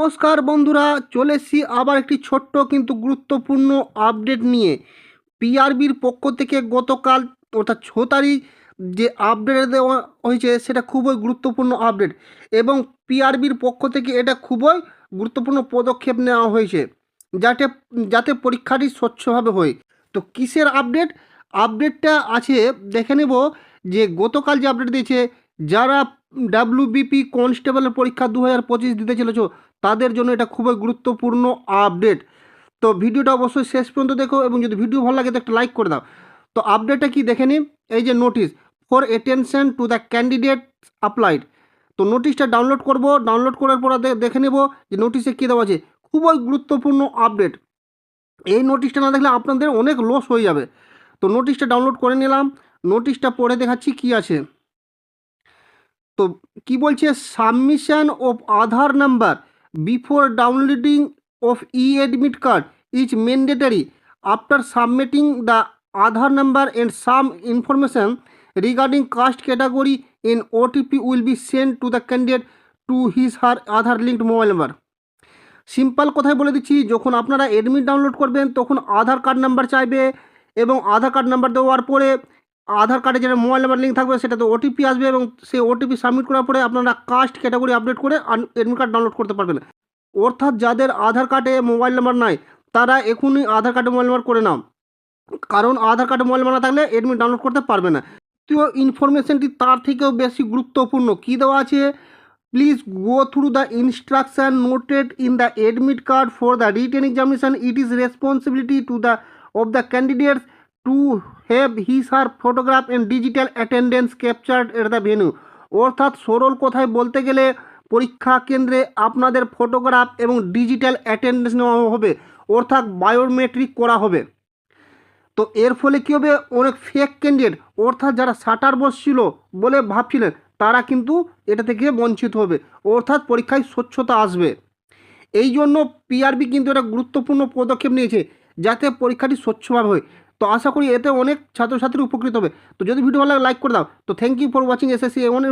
নমস্কার বন্ধুরা, চলে এসেছি আবার একটি ছোট্ট কিন্তু গুরুত্বপূর্ণ আপডেট নিয়ে। পিআরবির পক্ষ থেকে গতকাল অর্থাৎ ছ তারিখ যে আপডেট দেওয়া হয়েছে, সেটা খুবই গুরুত্বপূর্ণ আপডেট এবং পিআরবির পক্ষ থেকে এটা খুবই গুরুত্বপূর্ণ পদক্ষেপ নেওয়া হয়েছে, যাতে যাতে পরীক্ষাটি স্বচ্ছভাবে হয়। তো কিসের আপডেট? আপডেটটা আছে, দেখে নেব যে গতকাল যে আপডেট দিয়েছে, যারা ডাব্লিউবিপি কনস্টেবলের পরীক্ষা দু হাজার পঁচিশ দিতে চলেছ তাদের জন্য এটা খুবই গুরুত্বপূর্ণ আপডেট। তো ভিডিওটা অবশ্যই শেষ পর্যন্ত দেখো এবং যদি ভিডিও ভালো লাগে তো একটা লাইক করে দাও। তো আপডেটটা কি দেখে নিন এই যে notice for attention to the candidate applied তো নোটিশটা ডাউনলোড করব ডাউনলোড করার পর দেখে নেব যে নোটিশে কী দেওয়া আছে। খুবই গুরুত্বপূর্ণ আপডেট। এই নোটিশটা না দেখলে আপনাদের অনেক লস হয়ে যাবে। তো নোটিশটা ডাউনলোড করে নিলাম নোটিশটা পড়ে দেখাচ্ছি কি আছে। তো কি বলছে? Submission of Aadhaar number before downloading of e admit card is mandatory after submitting the Aadhaar number and some information regarding caste category in OTP will be send to the candidate to his her Aadhaar linked mobile number simple কথায় বলে দিচ্ছি, যখন আপনারা admit download করবেন, তখন আধার card number চাইবে এবং আধার card number দেওয়ার পরে আধার কার্ডে যেটা মোবাইল নাম্বার লিঙ্ক থাকবে, সেটাতে ওটিপি আসবে এবং সেই ওটিপি সাবমিট করার পরে আপনারা কাস্ট ক্যাটাগরি আপডেট করে অ্যাডমিট কার্ড ডাউনলোড করতে পারবেন। অর্থাৎ যাদের আধার কার্ডে মোবাইল নাম্বার নাই, তারা এখনই আধার কার্ডে মোবাইল নাম্বার করে নাও। কারণ আধার কার্ডে মোবাইল নাম্বার না থাকলে অ্যাডমিট ডাউনলোড করতে পারবে না। তো ইনফরমেশনটি তার থেকেও বেশি গুরুত্বপূর্ণ। কী দেওয়া আছে? Please go through the instruction noted in the admit card for the written examination it is responsibility to the of the candidates to have his or photograph and digital attendance captured at the venue অর্থাৎ সরল কথায় বলতে গেলে, পরীক্ষা কেন্দ্রে আপনাদের photograph এবং digital attendance নেওয়া হবে। অর্থাৎ বায়োমেট্রিক করা হবে। তো এর ফলে কী হবে? অনেক ফেক ক্যান্ডিডেট অর্থাৎ যারা শাটার বসছিল বলে ভাবছিলেন, তারা কিন্তু এটা থেকে বঞ্চিত হবে। অর্থাৎ পরীক্ষায় স্বচ্ছতা আসবে। এই জন্য পিআরবি কিন্তু একটা গুরুত্বপূর্ণ পদক্ষেপ নিয়েছে, যাতে পরীক্ষাটি স্বচ্ছভাবে হয়। তো আশা করি এতে অনেক ছাত্রছাত্রী উপকৃত হবে। তো যদি ভিডিও ভালো লাগে লাইক করে দাও। তো thank you for watching SSC A one